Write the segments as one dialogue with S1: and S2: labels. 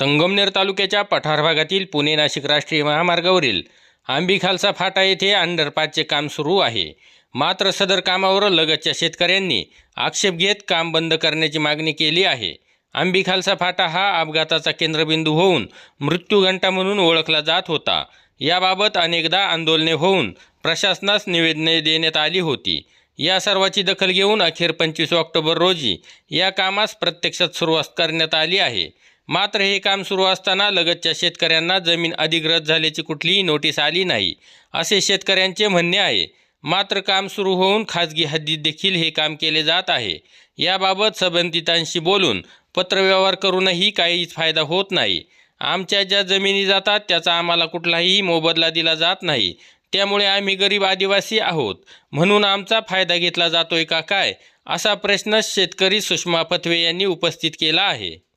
S1: संगमनेर तालुक्याच्या पठार भागातील पुणे नाशिक राष्ट्रीय महामार्गावरील आंबी खालसा फाटा येथे अंडरपासचे काम सुरू आहे. मात्र सदर कामावर लगतच्या शेतकऱ्यांनी आक्षेप घेत काम बंद करण्याची मागणी केली आहे. आंबी खालसा फाटा हा अपघाताचा केंद्रबिंदू होऊन मृत्यूघंटा म्हणून ओळखला जात होता. याबाबत अनेकदा आंदोलने होऊन प्रशासनास निवेदने देण्यात आली होती. या सर्वाची दखल घेऊन अखेर पंचवीस ऑक्टोबर रोजी या कामास प्रत्यक्षात सुरुवात करण्यात आली आहे. मात्र हे काम सुरू असताना लगतच्या शेतकऱ्यांना जमीन अधिग्रहित झाल्याची कुठलीही नोटीस आली नाही असे शेतकऱ्यांचे म्हणणे आहे. मात्र काम सुरू होऊन खाजगी हद्दीत देखील हे काम केले जात आहे. याबाबत संबंधितांशी बोलून पत्रव्यवहार करूनही काहीच फायदा होत नाही. आमच्या ज्या जमिनी जातात त्याचा आम्हाला कुठलाही मोबदला दिला जात नाही. त्यामुळे आम्ही गरीब आदिवासी आहोत. म्हणून आमचा फायदा घेतला जातोय का काय असा प्रश्न शेतकरी सुषमा पथवे यांनी उपस्थित केला आहे.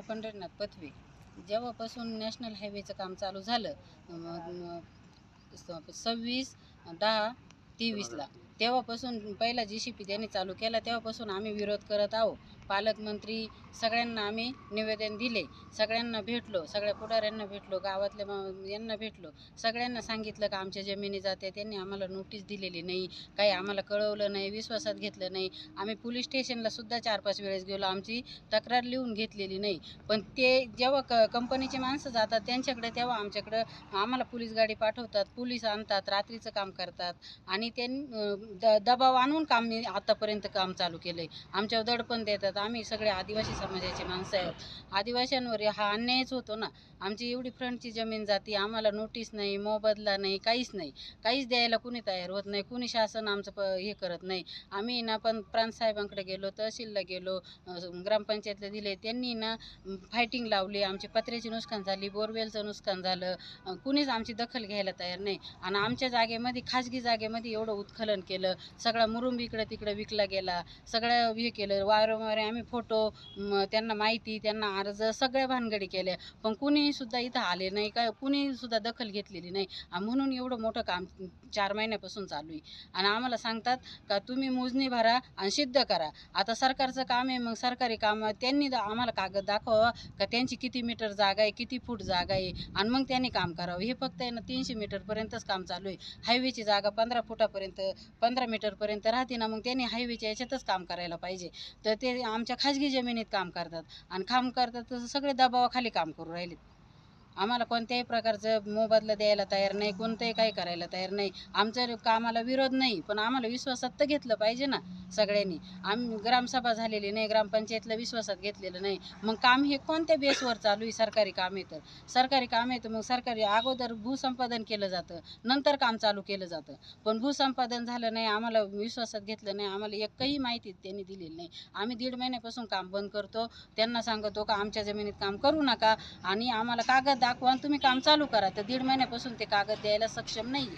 S2: पंढरनाथ पथवे. जेव्हापासून नॅशनल हायवेचं काम चालू झालं सव्वीस दहा तेवीसला. तेव्हापासून पहिला जी सी पी त्यांनी चालू केला तेव्हापासून आम्ही विरोध करत आहोत. पालकमंत्री सगळ्यांना आम्ही निवेदन दिले. सगळ्यांना भेटलो सगळ्या पुढाऱ्यांना भेटलो गावातल्या मा- यांना भेटलो. सगळ्यांना सांगितलं का आमच्या जमिनी जाते त्यांनी आम्हाला नोटीस दिलेली नाही. काही आम्हाला कळवलं नाही विश्वासात घेतलं नाही. आम्ही पोलीस स्टेशनला सुद्धा चार पाच वेळेस गेलो आमची तक्रार लिहून घेतलेली नाही. पण ते जेव्हा क कंपनीची माणसं जातात त्यांच्याकडे तेव्हा आमच्याकडं आम्हाला पोलीस गाडी पाठवतात पोलीस आणतात रात्रीचं काम करतात. आणि त्यांनी द दबाव आणून काम मी आतापर्यंत काम चालू केलं आहे आमच्यावर दडपण देतात. आम्ही सगळे आदिवासी समाजाचे माणसं आहोत आदिवासींवर हा अन्यायच होतो ना. आमची एवढी फ्रंटची जमीन जाती आम्हाला नोटीस नाही मोबदला नाही काहीच नाही. काहीच द्यायला कुणी तयार होत नाही कुणी शासन आमचं प हे करत नाही. आम्ही ना पण प्रांतसाहेबांकडे गेलो तहसीलला गेलो ग्रामपंचायतला दिले. त्यांनी ना फायटिंग लावली आमची पत्र्याची नुकसान झाली बोरवेलचं नुकसान झालं. कुणीच आमची दखल घ्यायला तयार नाही. आणि आमच्या जागेमध्ये खाजगी जागेमध्ये एवढं उत्खलन केलं. सगळा मुरुंब इकडं तिकडं विकला गेला. सगळं हे केलं. वारंवार आम्ही फोटो त्यांना माहिती त्यांना अर्ज सगळ्या भानगडी केल्या. पण कुणीसुद्धा इथं आले नाही काय कुणीसुद्धा दखल घेतलेली नाही. म्हणून एवढं मोठं काम चार महिन्यापासून चालू आहे. आणि आम्हाला सांगतात का तुम्ही मोजणी भरा आणि सिद्ध करा. आता सरकारचं काम आहे मग सरकारी काम त्यांनी आम्हाला कागद दाखवा का त्यांची किती मीटर जागा आहे किती फूट जागा आहे आणि मग त्यांनी काम करावं. हे फक्त आहे ना तीनशे मीटरपर्यंतच काम चालू आहे. हायवेची जागा पंधरा फुटापर्यंत पंधरा मीटरपर्यंत राहते ना मग त्यांनी हायवेच्या याच्यातच काम करायला पाहिजे. तर ते आमच्या खाजगी जमिनीत काम करतात. आणि काम करतात तसं सगळे दबावाखाली काम करू राहिलेत. आम्हाला कोणत्याही प्रकारचं मोबदला द्यायला तयार नाही कोणतंही काही करायला तयार नाही. आमचं कामाला विरोध नाही पण आम्हाला विश्वासात तर घेतलं पाहिजे ना सगळ्यांनी. आम्ही ग्रामसभा झालेली नाही ग्रामपंचायतला विश्वासात घेतलेलं नाही. मग काम हे कोणत्या बेसवर चालू आहे सरकारी काम तर? सरकारी काम येतं मग सरकारी अगोदर भूसंपादन केलं जातं नंतर काम चालू केलं जातं. पण भूसंपादन झालं नाही आम्हाला विश्वासात घेतलं नाही आम्हाला एकही माहिती त्यांनी दिलेली नाही. आम्ही दीड महिन्यापासून काम बंद करतो. त्यांना सांगतो का आमच्या जमिनीत काम करू नका आणि आम्हाला कागद दाखवा आणि तुम्ही काम चालू करा. तर दीड महिन्यापासून ते कागद द्यायला सक्षम नाही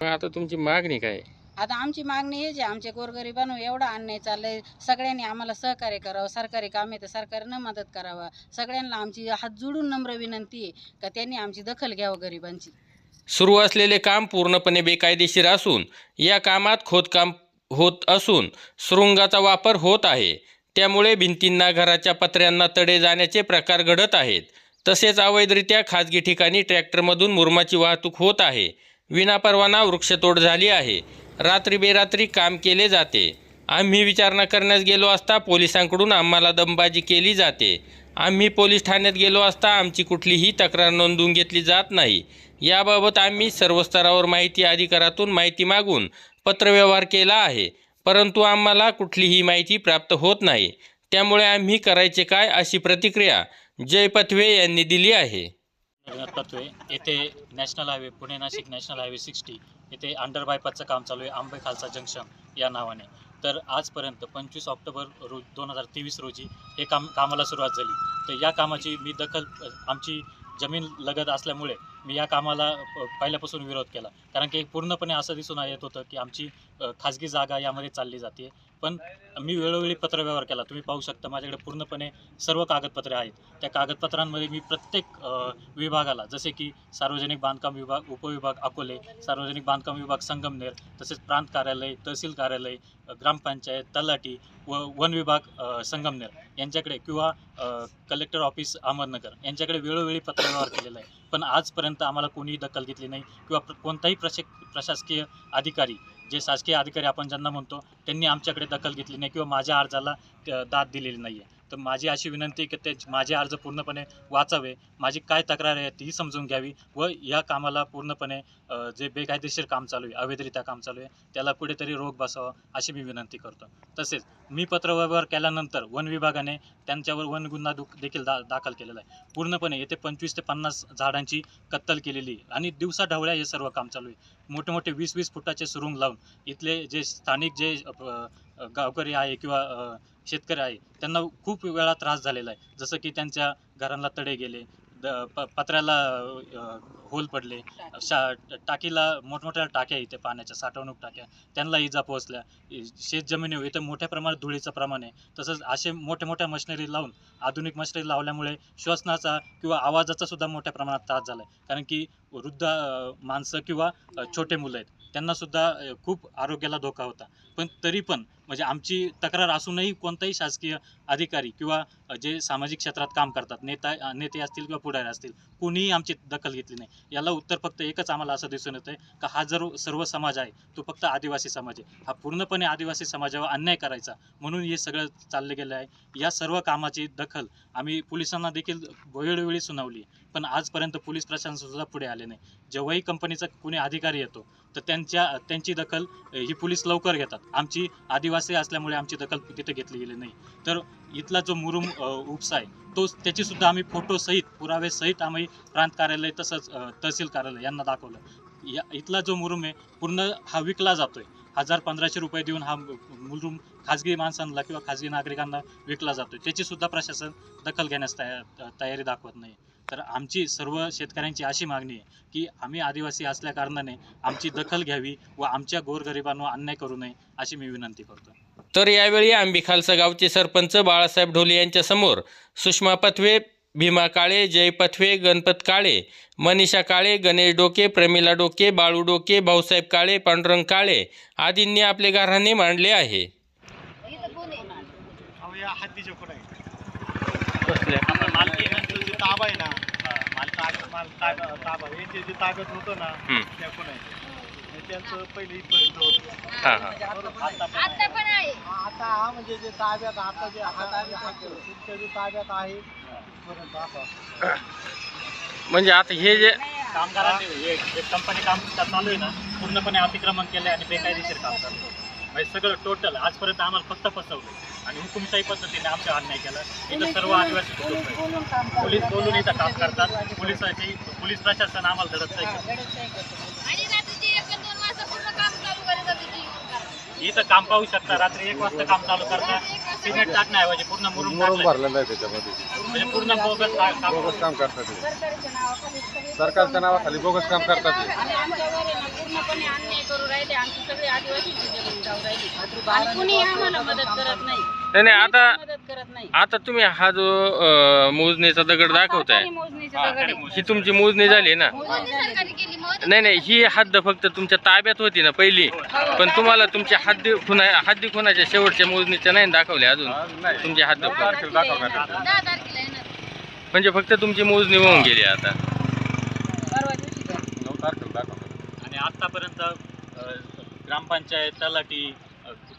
S1: मग आता तुमची मागणी काय? आहे?
S2: आता आमची मागणी हेच आहे आमच्या गोरगरिबांनो एवढा अन्याय चाललंय. सगळ्यांनी आम्हाला सहकार्य करावं सरकारी काम आहे तर सरकारनं मदत करावा. सगळ्यांना आमची हात जोडून नम्र विनंती आहे का त्यांनी आमची दखल घ्यावं गरिबांची.
S1: सुरू असलेले काम पूर्णपणे बेकायदेशीर असून या कामात खोदकाम होत असून सुरुंगाचा वापर होत आहे. त्यामुळे भिंतींना घराच्या पत्र्यांना तडे जाण्याचे प्रकार घडत आहेत. तसेच अवैधरित्या खाजगी ठिकाणी ट्रॅक्टरमधून मुरमाची वाहतूक होत आहे. विनापरवाना वृक्षतोड झाली आहे. रात्री बेरात्री काम केले जाते. आम्ही विचारणा करण्यास गेलो असता पोलिसांकडून आम्हाला दमबाजी केली जाते. आम्ही पोलीस ठाण्यात गेलो असता आमची कुठलीही तक्रार नोंदवून घेतली जात नाही. याबाबत आम्ही सर्व स्तरावर माहिती अधिकारातून माहिती मागून पत्रव्यवहार केला आहे. परंतु आम्हाला कुठलीही माहिती प्राप्त होत नाही. त्यामुळे आम्ही करायचे काय अशी प्रतिक्रिया जय पथवे यांनी दिली आहे.
S3: पथवे येथे national highway Pune Nashik national highway sixty येथे अंडर बायपासचं काम चालू आहे आंबे खालसा जंक्शन या नावाने. तर आजपर्यंत पंचवीस ऑक्टोबर रोज दोन हजार तेवीस रोजी हे काम कामाला सुरुवात झाली. तर या कामाची मी दखल आमची जमीन लगत असल्यामुळे मी या कामाला पहिल्यापासून विरोध केला. कारण की पूर्णपणे असं दिसून येत होतं की आमची खाजगी जागा यामध्ये चालली जाते. पण मी वेळोवेळी पत्रव्यवहार केला. तुम्ही पाहू शकता माझ्याकडे पूर्णपणे सर्व कागदपत्रे आहेत. त्या कागदपत्रांमध्ये मी प्रत्येक विभागाला जसे की सार्वजनिक बांधकाम विभाग उपविभाग अकोले सार्वजनिक बांधकाम विभाग संगमनेर तसेच प्रांत कार्यालय तहसील कार्यालय ग्रामपंचायत तलाठी व वन विभाग संगमनेर यांच्याकडे किंवा कलेक्टर ऑफिस अहमदनगर यांच्याकडे वेळोवेळी पत्रव्यवहार केलेला आहे. पण आजपर्यंत आम्हाला कोणीही दखल घेतली नाही किंवा कोणताही प्रशा प्रशासकीय अधिकारी जे शासकीय अधिकारी आपण ज्यांना म्हणतो त्यांनी आमच्याकडे दखल घेतली नाही किंवा माझ्या अर्जाला दाद दिलेली नाही आहे तर माझी अशी विनंती आहे की ते माझे अर्ज पूर्णपणे वाचावे. माझी काय तक्रार आहे ती समजून घ्यावी व या कामाला पूर्णपणे जे बेकायदेशीर काम चालू आहे अवैधरित्या काम चालू आहे त्याला कुठेतरी रोग बसावा अशी मी विनंती करतो. तसेच मी पत्रव्यवहार केल्यानंतर वन विभागाने त्यांच्यावर वन गुन्हा दुख देखील दा दाखल केलेला आहे. पूर्णपणे येथे पंचवीस ते पन्नास झाडांची कत्तल केलेली आहे आणि दिवसा ढवळ्या हे सर्व काम चालू आहे. मोठे मोठे वीस वीस फुटाचे सुरुंग लावून इथले जे स्थानिक जे गावकरी आहे किंवा शेतकरी आहे त्यांना खूप वेळा त्रास झालेला आहे. जसं की त्यांच्या घरांना तडे गेले पत्र्याला होल पडले शा टाकीला मोठमोठ्या टाक्या इथे पाण्याच्या साठवणूक टाक्या त्यांना इजा पोहोचल्या. शेत जमिनीवर इथे मोठ्या प्रमाणात धुळीचं प्रमाण आहे. तसंच असे मोठ्या मोठ्या मशिनरी लावून आधुनिक मशिनरी लावल्यामुळे श्वसनाचा किंवा आवाजाचा सुद्धा मोठ्या प्रमाणात त्रास झाला आहे कारण की वृद्ध माणसं किंवा छोटे मुलं आहेत त्यांना सुद्धा खूप आरोग्याला धोका होता. पण तरी पण म्हणजे आमची तक्रार असूनही कोणताही शासकीय अधिकारी किंवा जे सामाजिक क्षेत्रात काम करतात नेता नेते असतील किंवा पुढारी असतील कोणीही आमची दखल घेतली नाही. याला उत्तर फक्त एकच आम्हाला असं दिसून येतं आहे का हा जर सर्व समाज आहे तो फक्त आदिवासी समाज आहे. हा पूर्णपणे आदिवासी समाजावर अन्याय करायचा म्हणून हे सगळं चाललं गेलं आहे. या सर्व कामाची दखल आम्ही पोलिसांना देखील वेळोवेळी सुनावली पण आजपर्यंत पोलीस प्रशासन सुद्धा पुढे आले नाही. जेव्हाही कंपनीचा कोणी अधिकारी येतो तर त्यांच्या त्यांची दखल ही पोलीस लवकर घेतात. आमची आदिवासी असल्यामुळे आमची दखल तिथे घेतली गेली नाही. तर इथला जो मुरुम उपसा आहे तो त्याची सुद्धा आम्ही फोटोसहित पुरावेसहित आम्ही प्रांत कार्यालय तसंच तहसील कार्यालय यांना दाखवलं. या इथला जो मुरुम आहे पूर्ण हा विकला जातोय. हजार पंधराशे रुपये देऊन हा मुरुम खाजगी माणसांना किंवा खाजगी नागरिकांना विकला जातोय. त्याची सुद्धा प्रशासन दखल घेण्यास तया तयारी दाखवत नाही. तर आमची सर्व शेतकऱ्यांची अशी मागणी आहे की आम्ही आदिवासी असल्या कारणाने आमची दखल घ्यावी व आमच्या गोरगरिबांवर अन्याय करू नये अशी मी विनंती करतो.
S1: तर यावेळी आंबिखालसा गावचे सरपंच बाळासाहेब ढोले यांच्या समोर सुषमा पथवे भीमा काळे जय पथवे गणपत काळे मनीषा काळे गणेश डोके प्रमिला डोके बाळू डोके भाऊसाहेब काळे पांडुरंग काळे आदींनी आपले गाऱ्हाणे मांडले आहे.
S4: आता मालकी माल ताब्या ताबा यांचे जे ताब्यात होतं ना
S1: हम्म.
S4: त्या म्हणजे त्यांचं पहिले इथपर्यंत होतं
S1: हां हां
S4: बरोबर? आता पण आहे. आता हा म्हणजे जे ताब्यात आता जे हा तुमच्या जे ताब्यात आहे असं.
S1: म्हणजे आता हे जे
S3: कामगारांनी हे कंपनी काम चालू आहे ना पूर्णपणे अतिक्रमण केले आणि बेकायदेशीर काम चालू आहे. म्हणजे सगळं टोटल आजपर्यंत आम्हाला फक्त फसवलं आणि हुकुमशाही पद्धतीने आमचा अन्याय केला. इथं सर्व आदिवासी कुटुंब. पोलीस बोलून इथं काम करतात. पोलिसाची पोलीस प्रशासन आम्हाला धडत नाही इथं काम पाहू शकता. रात्री एक वाजता काम चालू करतात सिमेंट टाकण्याऐवजी पूर्ण मुरुम
S5: मुरुम
S3: टाकलंय.
S5: भरलेलं आहे त्याच्यामध्ये.
S3: म्हणजे पूर्ण बोगस का- काम
S5: बोगस काम करतात ते. सरकारच्या नावाखाली बोगस काम करतात ते.
S2: आणि आमच्यावर आहे ना पूर्णपणे अन्याय करू राहिले. आमची सगळी आदिवासींची जमीन जाऊ राहिली. आणि कुणी आम्हाला मदत करत नाही.
S1: नाही नाही आता
S2: मदत करत नाही.
S1: आता तुम्ही हा जो अ, मोजणीचा दगड दाखवताय
S2: हाताने मोजणीचे
S3: हा,
S2: दगड आहे.
S1: ही तुमची मोजणी झाली ना?
S6: केली
S1: नाही नाही ही हद्द फक्त तुमच्या ताब्यात होती ना पहिली. पण तुम्हाला तुमच्या हद्दी खुना हद्दी खुनाच्या शेवटच्या मोजणीच्या नाही दाखवल्या अजून?
S5: नाही.
S1: तुमची हद्द म्हणजे फक्त तुमची मोजणी होऊन गेली आता.
S3: आणि आतापर्यंत ग्रामपंचायत तलाठी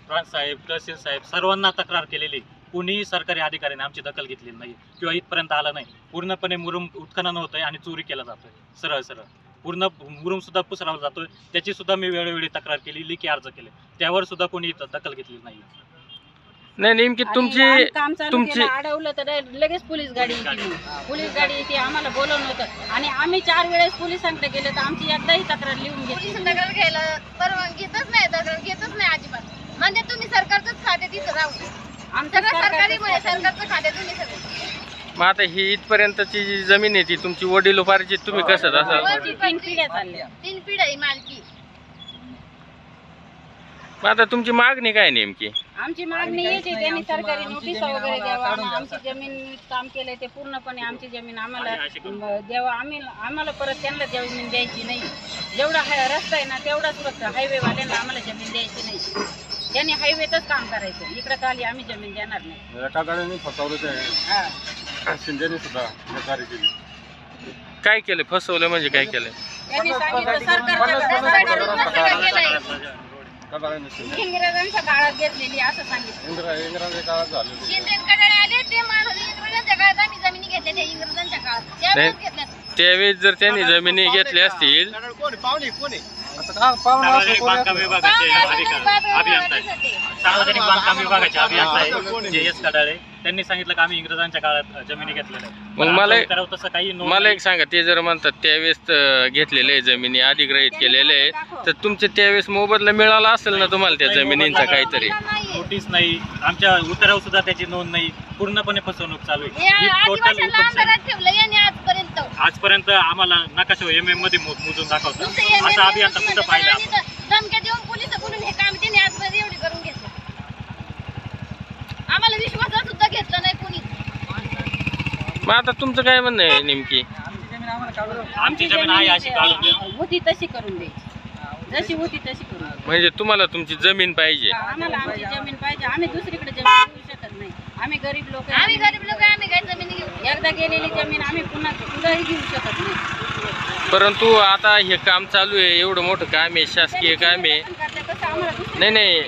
S3: साहेब तहसील साहेब सर्वांना तक्रार केलेली. कुणीही सरकारी अधिकाऱ्याने आमची दखल घेतलेली नाही किंवा इथपर्यंत आला नाही. पूर्णपणे मुरुम उत्खनन होतंय आणि चोरी केला जातोय. सरळ सरळ. पूर्ण मुरुम सुद्धा पुसरावला जातोय. त्याची सुद्धा मी वेळोवेळी तक्रार केली लेखी अर्ज केले. त्यावर सुद्धा कोणी इथं दखल घेतली नाही
S1: नाही नेमकी तुमची
S2: आम्ही काम चालू
S1: तुमची-
S2: केलं अडवलं तर लगेच पोलीस गाडी येते पोलीस गाडी येते आम्हाला बोलवलं होतं. आणि आम्ही चार वेळेस पोलिसांकडे गेले तर आमची एकदाही तक्रार लिहून
S6: पोलीस
S2: घेतली
S6: दगड घ्यायला परवानगी घेतच नाही दगड घेतच नाही अजिबात. म्हणजे तुम्ही सरकारचंच खाते तिथं राहू दे.
S2: आमचं
S6: सगळं सरकारी म्हणे
S2: सरकारचं
S6: सरकारचं खाते तुम्ही सगळं.
S1: मग आता ही इथपर्यंतची जी जमीन आहे ती तुमची वडिलोपार्जित तुम्ही कसं असं
S2: वरची तीन पिढ्या चालल्या.
S6: तीन पिढी मालकी.
S1: मग आता तुमची मागणी काय नेमकी?
S2: आमची मागणी यायची त्यांनी सरकारी नोटीस वगैरे द्यावा आमची जमीन काम केलंय ते पूर्णपणे आमची जमीन आम्हाला द्यावा आम्ही आम्हाला परत त्यांना जमीन द्यायची नाही. जेवढा हाय रस्ता आहे ना तेवढाच फक्त हायवेवाल्यांना आम्हाला जमीन द्यायची नाही. त्यांनी हायवेतच काम करायचं इकडं खाली आम्ही जमीन देणार नाही.
S5: एका फसवलं ते.
S2: हा.
S5: शिंदेने सुद्धा केली
S1: काय केलं फसवलं म्हणजे काय केलं
S2: त्यांनी सांगितलं
S5: शिंदे
S2: इंग्रजांच्या काळात घेतलेली असं सांगितलं.
S5: इंदिरा इंदिराच्या काळात झालेलं
S6: शिंदेकडे आले ते माणूस इंग्रजांच्या काळात आम्ही जमिनी घेतल्या त्या इंग्रजांच्या काळात. त्यावेळेस घेतल्या
S1: त्यावेळेस जर त्यांनी जमिनी घेतल्या असतील
S4: कोणी पाहुणे कोणी
S5: आता काय पाहुणा असं
S3: सार्वजनिक
S5: कोणी
S3: बांधकाम
S5: असं-
S3: विभागाचे
S6: पाहुणे
S3: अधिकारी
S6: बांधकाम
S3: अभियंता आहेत.
S6: विभागाचे
S3: सार्वजनिक बांधकाम विभागाचे अभियंता. आहे जे एस कडाळे त्यांनी सांगितलं की आम्ही इंग्रजांच्या काळात जमिनी घेतलेल्या आहेत.
S1: मग
S3: पण
S1: मला-
S3: आमच्या उत्तरावर तसं काही नोंद
S1: मला
S3: नाही.
S1: एक सांगा ते जर म्हणतात त्यावेळेस अं, घेतलेले आहे जमिनी अधिग्रहित केलेले आहे तर तुमचे त्यावेळेस मोबदला मिळाला असेल ना तुम्हाला त्या जमिनींचा काहीतरी.
S3: नोटीस नाही आमच्या उत्तरावर सुद्धा त्याची नोंद नाही पूर्णपणे फसवणूक चालू आहे ही टोटल
S6: ठेवलं यांनी आजपर्यंत
S3: आजपर्यंत आम्हाला नकाशा एम एममध्ये मो- मोजून
S6: हे
S3: असं अभियंता कुठं पाहिलं? आपण
S6: तर धमक्या देऊन पोलीस बोलून हे काम त्यांनी आजपर्यंत एवढे करून घेतलं. आम्हाला विश्वासात सुद्धा घेतलं नाही कुणी.
S1: मग आता तुमचं काय म्हणणं आहे नेमकी?
S3: आमची जमीन आहे अशी काढून द्या.
S2: होती तशी करून द्यायची. जशी होती तशी करून
S1: म्हणजे तुम्हाला तुमची जमीन पाहिजे.
S2: आम्हाला आमची जमीन पाहिजे. आम्ही दुसरीकडे जमीन घेऊ. आम्ही गरीब लोक आहे.
S6: आम्ही गरीब लोक आम्ही काही जमिनी घेऊ
S2: एकदा गेलेली ज़मीन आम्ही पुन्हा घेऊ शकत नाही.
S1: परंतु आता हे काम चालू आहे एवढं मोठं काम आहे शासकीय काम आहे. नाही नाही.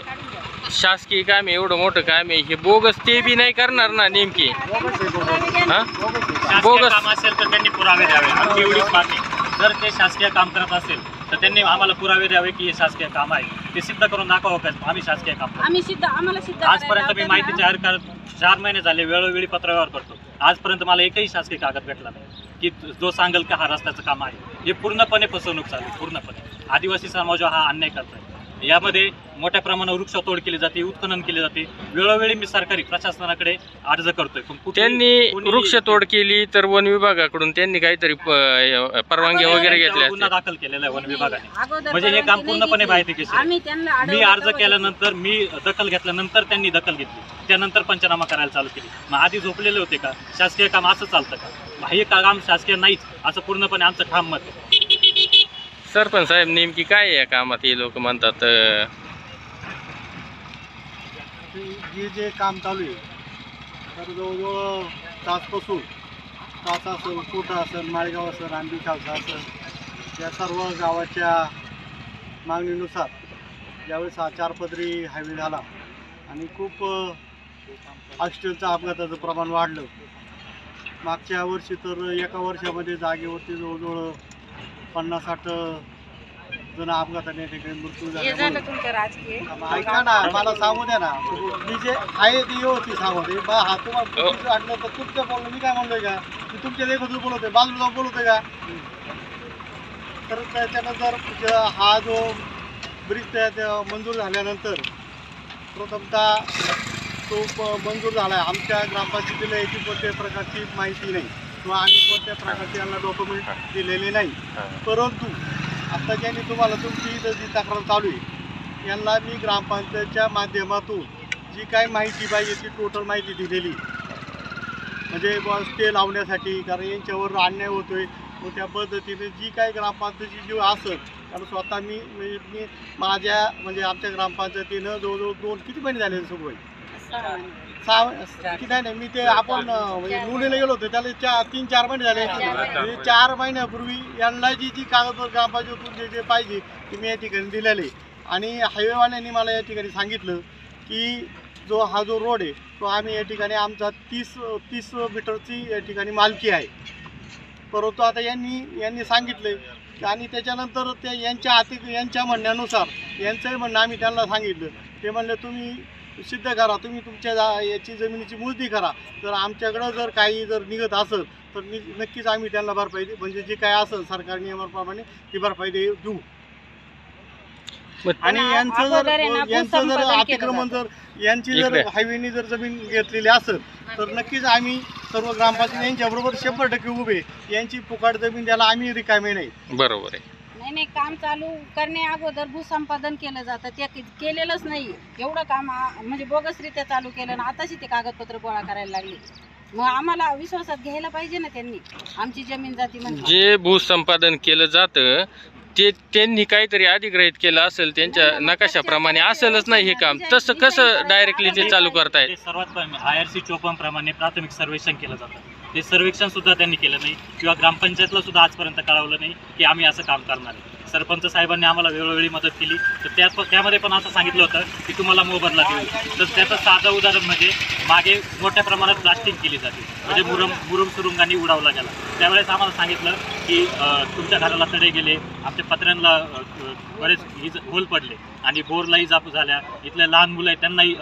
S1: शासकीय काम आहे एवढं मोठं काम आहे. हे बोगस ते बी नाही करणार ना नेमकी. हा?
S3: शासकीय
S1: बोगस.
S3: काम असेल तर त्यांनी पुरावे द्यावे. आमची एवढीच मागणी जर ते शासकीय काम करत असेल तर त्यांनी आम्हाला पुरावे द्यावे की हे शासकीय काम आहे. ते सिद्ध करून दाखवावं का? आम्ही शासकीय काम करतो.
S2: आम्ही सिद्ध आम्हाला सिद्ध
S3: आजपर्यंत मी
S2: करायला
S3: माहिती जाहीर करत चार महिने झाले वेळोवेळी पत्रव्यवहार करतो. आजपर्यंत मला एकही शासकीय कागद भेटला नाही. की जो सांगेल का हा रस्त्याचं काम आहे. हे पूर्णपणे फसवणूक चालू आहे, पूर्णपणे. आदिवासी समाज हा अन्याय करतोय. यामध्ये मोठ्या प्रमाणावर वृक्षतोड केली जाते उत्खनन केले जाते. वेळोवेळी मी सरकारी प्रशासनाकडे अर्ज करतोय. पण
S1: त्यांनी
S3: कोणी-
S1: वृक्षतोड केली तर वन विभागाकडून त्यांनी काहीतरी प- परवानगी वगैरे घेतल्या
S3: त्यांच्यावर गुन्हा
S1: असतील
S3: दाखल केलेला आहे वन विभागाने. म्हणजे हे काम पूर्णपणे. माहिती आहे. मी
S2: अडवलं
S3: अर्ज केल्यानंतर मी दखल घेतल्यानंतर त्यांनी दखल घेतली. त्यानंतर पंचनामा करायला चालू केली. मग आधी झोपलेले होते का? शासकीय काम असं चालतं का? हे का- काम शासकीय नाहीच असं पूर्णपणे आमचं ठाम मत आहे.
S1: सरपंच साहेब नेमकी काय आहे या कामात? हे लोक म्हणतात
S4: हे जे काम चालू आहे तर जवळजवळ तासपासून तास असेल कोटा असेल माळेगाव असेल आंबी खालसा असेल या सर्व गावाच्या मागणीनुसार यावेळेस हा चारपदरी हायवे झाला आणि खूप ॲक्सिडेंटचं अपघाताचं प्रमाण वाढलं मागच्या वर्षी तर एका वर्षामध्ये जागेवरती जवळजवळ पन्नास साठ जण अपघाताने ठिकाणी मृत्यू
S2: हे
S4: झाला
S2: झालं तुमचं राजकीय.
S4: ऐका ना मला सांगू द्या ना. मी जे आहे ते व्यवस्थित सांगू दे. बा हा तुम्हाला
S1: हो.
S4: चुकीचं वाटलं तर तुमच्या बोलणं मी काय म्हणलोय का? मी तुमच्या देखत बोलतोय बाजूला जाऊन बोलतोय का? तर त्याच्यानंतर ज- हा जो ब्रिज त्या त्या मंजूर झाल्यानंतर प्रथमतः तो प- मंजूर झाला आहे आमच्या ग्रामपंचायतीला याची कोणत्याही प्रकारची माहिती नाही. किंवा आम्ही कोणत्या प्रकारचे यांना डॉक्युमेंट दिलेले नाही. परंतु आता ज्यांनी तुम्हाला तुमची इथं जी तक्रार चालू आहे यांना मी ग्रामपंचायतच्या माध्यमातून जी काही माहिती पाहिजे ती टोटल माहिती दिलेली म्हणजे बुवा स्टे लावण्यासाठी कारण यांच्यावर अन्याय होतोय. मग त्या पद्धतीने जी काही ग्रामपंचायतीची जी असेल कारण स्वतः मी म्हणजे मी माझ्या म्हणजे आमच्या ग्रामपंचायतीनं जवळजवळ दोन किती महिने झाले सुरू आहे सहा नाही नाही मी ते आपण अं, म्हणजे मुलीला गेलो होतो त्याला चार तीन चार महिने झाले. म्हणजे चार महिन्यापूर्वी यांना जी जी कागदपत्र ग्रामपंचायतून जे जे पाहिजे ते मी या ठिकाणी दिलेले. आणि हायवेवाल्यांनी मला या ठिकाणी सांगितलं की जो हा जो रोड आहे तो आम्ही या ठिकाणी आमचा तीस तीस मीटरची या ठिकाणी मालकी आहे. परंतु आता यांनी यांनी सांगितलं आणि त्याच्यानंतर ते यांच्या अति यांच्या म्हणण्यानुसार यांचंही म्हणणं आम्ही त्यांना सांगितलं. ते म्हणले तुम्ही सिद्ध करा तुम्ही तुमच्या याची जमिनीची मोजणी करा. जर आमच्याकडं जर काही जर निघत असेल तर नि नक्कीच आम्ही त्यांना भरपाई दे- म्हणजे जे काय असेल सरकार नियमाप्रमाणे ती भरपाई देऊ. आणि यांचं जर यांचं जर अतिक्रमण. जर यांची जर. हायवेनी जर जमीन घेतलेली असेल तर नक्कीच आम्ही सर्व ग्रामपंचायत यांच्याबरोबर शंभर टक्के उभे. यांची फुकाट जमीन द्यायला आम्ही रिकामे नाही.
S1: बरोबर आहे.
S2: नाही नाही काम चालू करण्या अगोदर भूसंपादन केलं जातं. ते केलेलंच नाही. एवढं काम आ- म्हणजे बोगसरित्या चालू केलं ना आताशी ते कागदपत्र गोळा करायला लागले. मग आम्हाला विश्वासात घ्यायला पाहिजे ना त्यांनी. आमची जमीन जाती म्हणजे
S1: जे भूसंपादन केलं जातं ते त्यांनी काहीतरी अधिग्रहित केलं असेल त्यांच्या नकाशाप्रमाणे असेलच नाही हे काम. तसं कसं डायरेक्टली ते चालू करतायत
S3: ते सर्वात आय आर सी चोपन प्रमाणे प्राथमिक सर्वेक्षण केलं जातं. ते सर्वेक्षण सुद्धा त्यांनी केलं नाही किंवा ग्रामपंचायतला सुद्धा आजपर्यंत कळवलं नाही की आम्ही असं काम करणार आहे. सरपंच साहेबांनी आम्हाला वेळोवेळी मदत केली. तर त्या त्यामध्ये पण असं सांगितलं होतं की तुम्हाला मोबदला देऊ. तर त्याचं साधं उदाहरण म्हणजे मागे मोठ्या प्रमाणात ब्लास्टिंग केली जाते. म्हणजे मुरम मुरुम सुरुंगांनी उडावला गेला. त्यावेळेस आम्हाला सांगितलं की तुमच्या घराला तडे गेले. आमच्या पत्र्यांना बरेच हिज होल पडले आणि बोरलाही जाप झाल्या. इथल्या लहान मुलं आहेत त्यांनाही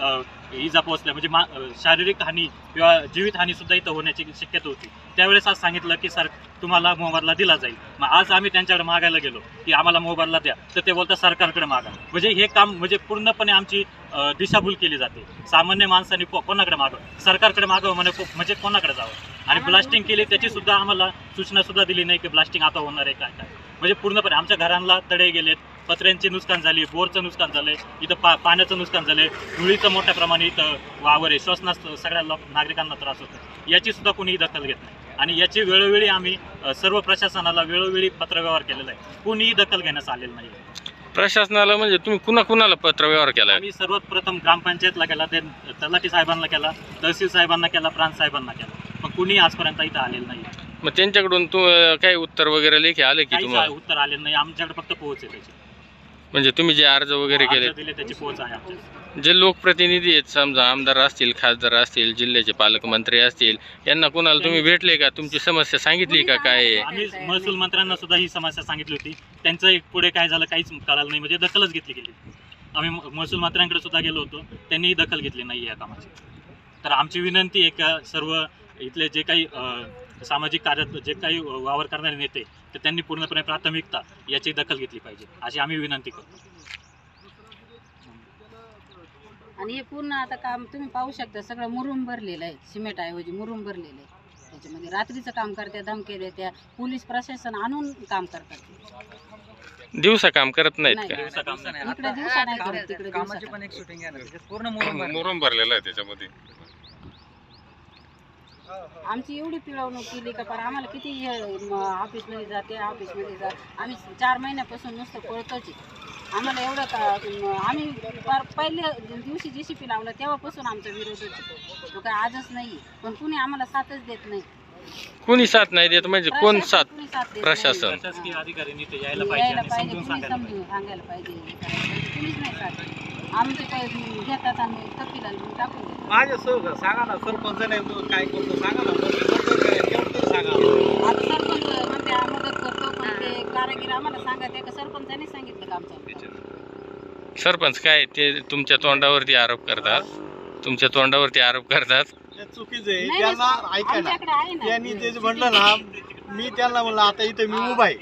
S3: इजा पोहोचल्या. म्हणजे मा शारीरिक हानी किंवा जीवित हानी सुद्धा इथं होण्याची शक्यता होती. त्यावेळेस आज सांगितलं की सर तुम्हाला मोबदला दिला जाईल. मग आज आम्ही त्यांच्याकडे मागायला गेलो की आम्हाला मोबदला द्या. तर ते बोलतात सरकारकडे मागा. म्हणजे हे काम म्हणजे पूर्णपणे आमची दिशाभूल केली जाते. सामान्य माणसाने को- कोणाकडे मागावं? सरकारकडे मागावं म्हणे म्हणजे कोणाकडे जावं? आणि ब्लास्टिंग केली त्याची सुद्धा आम्हाला सूचना सुद्धा दिली नाही की ब्लास्टिंग आता होणार आहे काय काय? म्हणजे पूर्णपणे आमच्या घरांना तडे गेलेत. पत्र्यांची नुकसान झाली बोरचं नुकसान झालंय इथं पा पाण्याचं नुकसान झालंय धुळीचं मोठ्या प्रमाणे इथं वावर आहे श्वसनास सगळ्या लोक नागरिकांना त्रास होतो. याची सुद्धा कोणीही दखल घेत नाही. आणि याची वेळोवेळी आम्ही सर्व प्रशासनाला वेळोवेळी पत्रव्यवहार केलेला आहे. कोणीही दखल घेण्यास आलेलं नाही
S1: प्रशासनाला म्हणजे तुम्ही कुणा कुणाला पत्रव्यवहार केला
S3: आम्ही सर्वात प्रथम ग्रामपंचायतला केला ते तलाठी साहेबांना केला तहसील साहेबांना केला प्रांत साहेबांना केला. पण कुणी आजपर्यंत इथं आलेलं नाही
S1: मग त्यांच्याकडून तू काही उत्तर वगैरे लेखी आले की तुम्हाला?
S3: उत्तर आलेलं नाही. आमच्याकडे फक्त पोहोच आहे त्याची.
S1: म्हणजे तुम्ही जे अर्ज वगैरे केले
S3: दिले त्याची पोहोच आहे आमच्या
S1: जे लोकप्रतिनिधी आहेत समजा आमदार असतील खासदार असतील जिल्ह्याचे पालकमंत्री असतील यांना कुणाला तुम्ही भेटले का? तुमची समस्या सांगितली का? काय आहे?
S3: आम्ही महसूल मंत्र्यांना सुद्धा ही समस्या सांगितली होती. त्यांचं एक पुढे काय झालं काहीच कळालं नाही म्हणजे दखलच घेतली गेली. आम्ही म- महसूल मंत्र्यांकडे सुद्धा गेलो होतो. त्यांनीही दखल घेतली नाही या कामाची. तर आमची विनंती आहे का सर्व इथले जे काही अ, सामाजिक कार्यात जे काही वावर करणारे नेते तर त्यांनी पूर्णपणे प्राथमिकता याची दखल घेतली पाहिजे अशी आम्ही विनंती करतो
S2: आणि हे पूर्ण आता काम तुम्ही पाहू शकता सगळं मुरुम भरलेलं आहे सिमेंट ऐवजी मुरुम भरलेलं आहे त्याच्यामध्ये रात्रीचं काम करत्या धमके देत्या पोलीस प्रशासन आणून काम करतात
S1: दिवसा काम करत नाहीत
S2: नाही.
S1: का
S3: दिवसा काम नाही.
S2: इकडे दिवसा नाही करत तिकडे दिवसा
S5: कामाची
S2: काम.
S5: पण एक शूटिंग आहे ना त्याच्यात पूर्ण. मुरुम भरलेला
S1: आहे त्याच्यामध्ये
S2: आमची एवढी पिळवणूक केली का पर आम्हाला किती हे, ऑफिसमध्ये जाते ऑफिसमध्ये जा आम्ही चार महिन्यापासून नुसतं पळतोच. आम्हाला एवढं का आम्ही पर पहिल्या दिवशी जे सी पी लावलं तेव्हापासून आमचा विरोधच आहे. तो काय आजच नाही पण कुणी आम्हाला साथच देत नाही
S1: कुणी साथ नाही देत म्हणजे कोण साथ. प्रशासन.
S3: यायला पाहिजे सांगायला पाहिजे
S2: हे. कुणीच नाही साथ. आमचे घेतात आणि कपिला टाकून देतात
S5: माझ्या सर सांगा ना सरपंच नाही तो काय करतो सांगा ना मग ते करतोय काय? तेवढं तरी सांगा.
S2: आता सरपंच म्हणते "हा, मदत करतो पण ते कारागीर आम्हाला सांगत आहे का? सरपंचाने सांगितलं काम चालू
S1: सरपंच काय ते तुमच्या तोंडावरती आरोप करतात. तुमच्या तोंडावरती आरोप करतात.
S4: चुकीचं आहे.
S2: नाही,
S4: त्यांना ऐका ना.
S2: आमच्याकडे आहे ना.
S4: त्यांनी ते जे म्हणलं ना मी त्यांना म्हणलं आता इथं मी उभा आहे.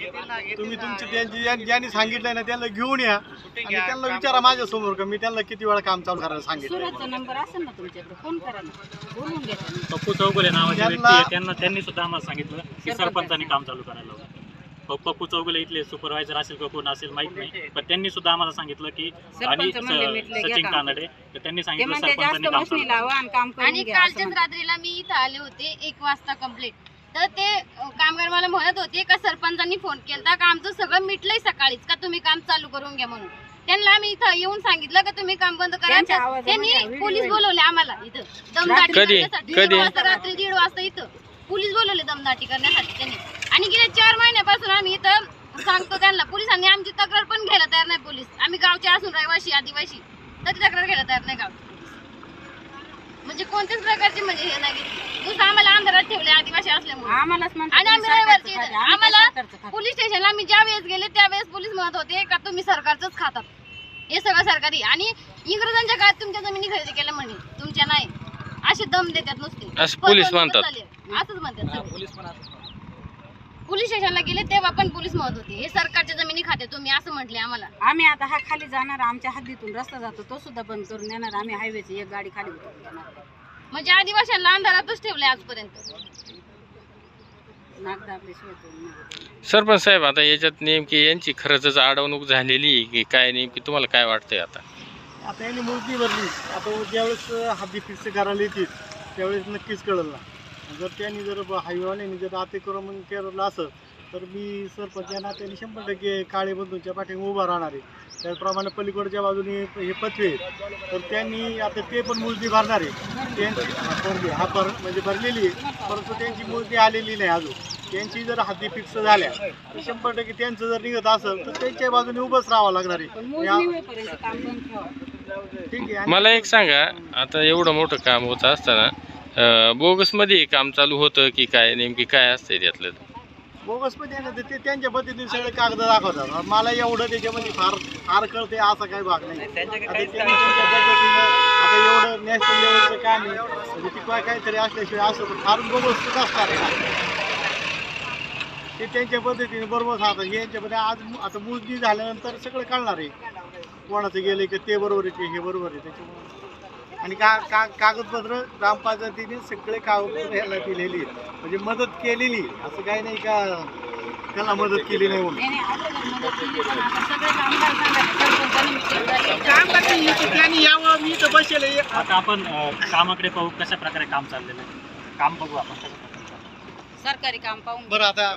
S4: तुम्ही तुमची त्यांची ज्या- ज्यांनी सांगितलंय ना त्यांना घेऊन या. आणि त्यांना विचारा माझ्यासमोर का मी त्यांना किती वेळा काम चालू करायला सांगितलं
S2: सुरतचा नंबर असेल ना तुमच्याकडे फोन करा ना. बोलून घ्या त्यांना.
S3: पप्पू चौगुले नावाचे
S4: त्यांना-
S3: व्यक्ती आहे. त्यांना त्यांनी सुद्धा आम्हाला सांगितलं की
S2: सरपंच.
S3: सरपंचांनी काम चालू करायला लावलं प- पप्पू चौगुले इथले सुपरवायझर असेल किंवा कोण असेल माहीत नाही. पण त्यांनी सुद्धा आम्हाला सांगितलं की आणि
S2: सरपंच म्हणले मिटले,
S3: स-
S2: घ्या
S3: सचिन
S2: काम.
S3: कानडे. तर त्यांनी
S2: ते
S3: सांगितलं
S2: म्हणते
S3: सरपंचांनी काम
S2: मशनी
S3: चालू
S2: लावा आणि काम करून
S6: आणि
S2: घ्या. असं
S6: कालच्याच
S2: म्हणते.
S6: रात्रीला मी इथं आले होते एक वाजता कंप्लीट तर ते कामगार मला म्हणत होते का सरपंचांनी फोन केलता का आमचं सगळं मिटलंय सकाळीच का तुम्ही काम चालू करून घ्या म्हणून. त्यांना आम्ही इथं येऊन सांगितलं का तुम्ही काम बंद करा. त्यांनी पोलीस. बोलवले आम्हाला इथं. दमदाटी? करण्यासाठी. रात्री दीड वाजता इथं. पोलीस बोलवले दमदाटी करण्यासाठी त्यांनी. आणि गेल्या चार महिन्यापासून आम्ही इथं सांगतो त्यांना. पोलिसांनी आमची तक्रार पण घ्यायला तयार नाही पोलीस. आम्ही गावचे असून रहिवाशी आदिवासी. तरी तक्रार घ्यायला तयार नाही गावचे. म्हणजे कोणत्याच प्रकारचे म्हणजे हे नाही नुसतं आम्हाला अंधारात ठेवले आदिवासी असल्यामुळे
S2: आम्हालाच म्हणतात
S6: आणि आम्ही
S2: तुम्ही
S6: रहिवासी
S2: सरकारचं
S6: इथं.
S2: खाते. आम्ही काय
S6: आम्हाला
S2: सरकारचं खाते?
S6: पोलीस स्टेशनला आम्ही ज्या वेळेस गेले त्यावेळेस पोलीस म्हणत होते का तुम्ही सरकारचंच खातात हे सगळं सरकारी आणि इंग्रजांच्या काळात तुमच्या जमिनी खरेदी केल्या म्हणे तुमच्या नाही असे दम देतात नुसते
S1: असं पोलीस
S6: फसवणूकच
S1: म्हणतात.
S6: असंच म्हणतात सगळे.
S5: पोलीस पण असं
S6: पोलीस स्टेशनला गेले तेव्हा पण पोलीस म्हणत होते. हे सरकारच्या जमिनी खाते तुम्ही असं म्हटले आम्हाला.
S2: आम्ही आता हा खाली जाणार आमच्या हद्दीतून रस्ता जातो तो सुद्धा बंद करून देणार. आम्ही हायवेची एक गाडी खाली उतरून
S6: म्हणजे आदिवासींना अंधारातच ठेवले आजपर्यंत.
S2: नाक दाबल्याशिवाय तो नाही.
S1: सरपंच साहेब आता याच्यात नेमकी यांची खरंच अडवणूक झालेली आहे की काय नेमकी तुम्हाला काय वाटतंय आता?
S4: आता यांनी मूर्ती भरली. आता ज्यावेळेस हद्दी फिक्स करायला येतील त्यावेळेस नक्कीच कळलं ना. जर त्यांनी जर हायवेवाल्यांनी जर अतिक्रमण केलं असं तर मी सरपंच या नात्याने शंभर टक्के काळे बंधूंच्या पाठीमागे उभा राहणार आहे. त्याचप्रमाणे पलीकडच्या बाजूने हे पथवे आहेत. तर त्यांनी आता ते पण मूर्ती भरणार आहे. त्यांची हा हा भर म्हणजे भरलेली आहे. परंतु त्यांची मूर्ती आलेली नाही अजून. त्यांची जर हद्दी फिक्स झाल्या तर शंभर टक्के त्यांचं जर निघत असेल तर त्यांच्या बाजूने उभंच राहावं लागणार आहे.
S2: मोजणी
S4: ठीक आहे.
S1: मला एक सांगा आता एवढं मोठं काम होत असताना बोगसमध्ये काम चालू होतं की काय नेमकी काय असतंय त्यातलं?
S4: बोगस पण आहे ना ते त्यांच्या पद्धतीने सगळे कागद दाखवतात. मला एवढं त्याच्यामध्ये फार फार कळते असा काही भाग नाही. आता त्यांनी त्यांच्या पद्धतीनं आता एवढं नॅशनल लेवलचं काम आहे. म्हणजे ती काय काहीतरी असल्याशिवाय असं तर फार बोगस असणार आहे. ते त्यांच्या पद्धतीने बरोबर सांगतात. हे यांच्यामध्ये आज आता मोजणी झाल्यानंतर सगळं कळणार आहे. कोणाचं गेलं की ते बरोबर आहे की हे बरोबर आहे. त्याच्यामुळे आणि का का कागदपत्र ग्रामपंचायतीने सगळे कागदपत्र ह्याला दिलेली आहेत म्हणजे मदत केलेली असं काही नाही का त्याला मदत केली नाही म्हणून यावं मी तर बसेल
S3: आता आपण कामाकडे पाहू कशा प्रकारे काम चाललेलं आहे काम बघू आपण कशा प्रकारे चाललंय.
S2: सरकारी काम पाहून
S4: बरं आता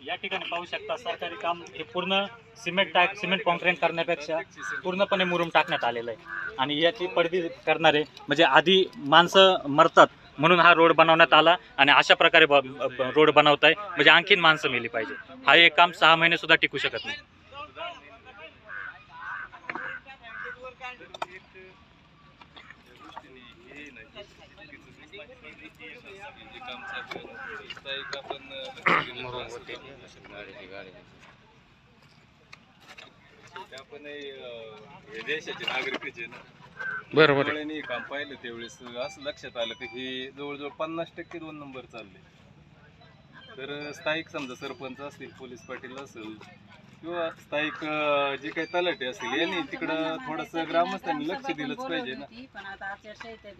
S3: या ठिकाणी पाहू शकता सरकारी काम हे पूर्ण सिमेंट टाक सिमेंट कॉन्क्रीट करण्यापेक्षा पूर्णपणे मुरुम टाकण्यात आलेलं आहे. आणि याची पडदी करणारे म्हणजे आधी माणसं मरतात म्हणून हा रोड बनवण्यात आला आणि अशा प्रकारे रोड बनवताय. म्हणजे आणखीन माणसं मेली पाहिजे. हा एक काम सहा महिने सुद्धा टिकू शकत नाही.
S7: आपण हे देशाचे नागरिकच आहे ना
S1: बरोबर आहे
S7: डोळ्यांनी काम पाहिलं त्यावेळेस. असं लक्षात आलं की हे जवळजवळ पन्नास टक्के दोन नंबर चालले तर स्थायिक समजा सरपंच असतील पोलीस पाटील असेल किंवा स्थायिक अं, जे काही तलाटे असतील यांनी तिकडं थोडंसं ग्रामस्थांनी लक्ष दिलंच पाहिजे ना.
S2: पण आता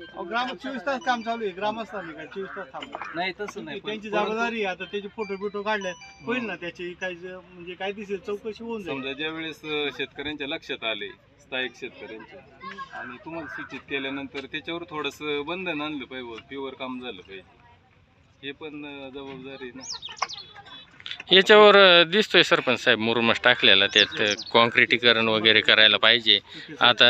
S4: अहो, ग्राम चोवीस तास काम चालू आहे ग्रामस्थांनी काय? चोवीस तास थांबलं
S7: नाही तसं नाही पण
S4: त्यांची
S7: परंतु
S4: जबाबदारी आहे आता त्याचे फोटो बिटो काढले होईल ना त्याची काही जे- म्हणजे काय दिसेल चौकशी होऊन जाईल.
S7: समजा ज्या वेळेस शेतकऱ्यांच्या लक्षात आले स्थायिक शेतकऱ्यांच्या आणि तुम्हाला सूचित केल्यानंतर त्याच्यावर थोडंसं बंधन आणलं पाहिजे प्युअर काम झालं पाहिजे. हे पण अं, जबाबदारी आहे ना.
S1: याच्यावर दिसतोय सरपंच साहेब मुरुमच टाकलेला त्यात कॉन्क्रिटीकरण वगैरे करायला पाहिजे. आता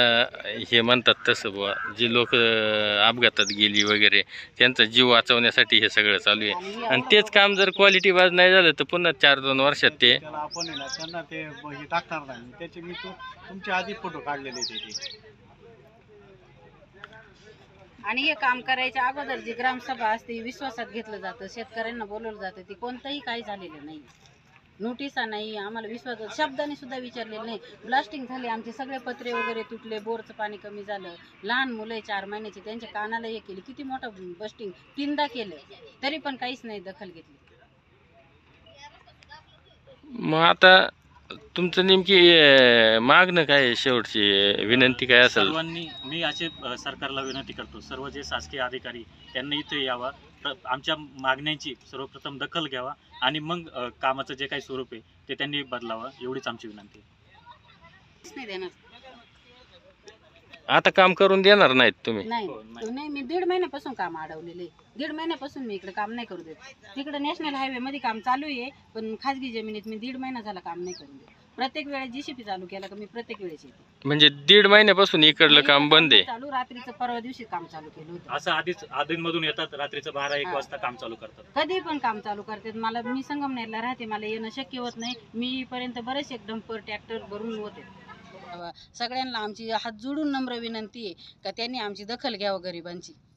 S1: हे म्हणतात तसं बुवा जी लोक अपघातात गेली वगैरे त्यांचा जीव वाचवण्यासाठी हे सगळं चालू आहे. आणि तेच काम जर क्वालिटी वाज नाही झालं तर पुन्हा चार दोन वर्षात ते
S4: आपण त्यांना ते टाकणार नाही. त्याचे मी तुमचे आधी फोटो काढलेले त्याचे
S2: आणि हे काम करायच्या अगोदर जी ग्रामसभा असते विश्वासात घेतलं जातं. शेतकऱ्यांना बोलवलं जातं. ती कोणतंही काही झालेलं नाही. नोटिसा नाही आम्हाला विश्वास शब्दाने सुद्धा विचारलेलं नाही. ब्लास्टिंग झाले आमचे सगळे पत्रे वगैरे तुटले बोरचं पाणी कमी झालं. लहान मुलं आहे चार महिन्याचे त्यांच्या कानाला हे केली. किती मोठं बस्टिंग तीनदा केलं. तरी पण काहीच नाही दखल घेतली.
S1: मग आता तुमचं नेमकी अं, मागणं काय आहे शेवटची? विनंती काय असेल?
S3: सर्वांनी मी असे अ, सरकारला विनंती करतो. सर्व जे शासकीय अधिकारी त्यांनी इथे यावा. प्र- आमच्या मागण्यांची सर्वप्रथम दखल घ्यावा आणि मग अ, कामाचं जे काही स्वरूप आहे ते त्यांनी बदलावं एवढीच आमची विनंती आहे.
S2: नाही देणार.
S1: आता काम करून देणार नाहीत तुम्ही.
S2: नाही मी दीड महिन्यापासून काम अडवलेले दीड महिन्यापासून मी इकडे काम नाही करू देत. तिकडे नॅशनल हायवे मध्ये काम चालू आहे पण खाजगी जमिनीत मी दीड महिना झाला काम नाही करू देत. प्रत्येक वेळेस जीसीपी चालू केला का मी प्रत्येक वेळेस येते.
S1: म्हणजे दीड महिन्यापासून इकडलं काम बंद आहे.
S2: चालू रात्रीचं परवा दिवशी काम चालू केलं होतं.
S3: असं आधीच आधीमधून येतात रात्रीचं बारा एक
S2: हा.
S3: वाजता काम चालू करतात.
S2: कधी पण काम चालू करतात. मला मी संगमनेरला राहते मला येणं शक्य होत नाही. मी पर्यंत बरेचसे डंपर ट्रॅक्टर भरून होते सगळ्यांना आमची हात जोडून नम्र विनंती आहे का त्यांनी आमची दखल घ्यावं गरिबांची.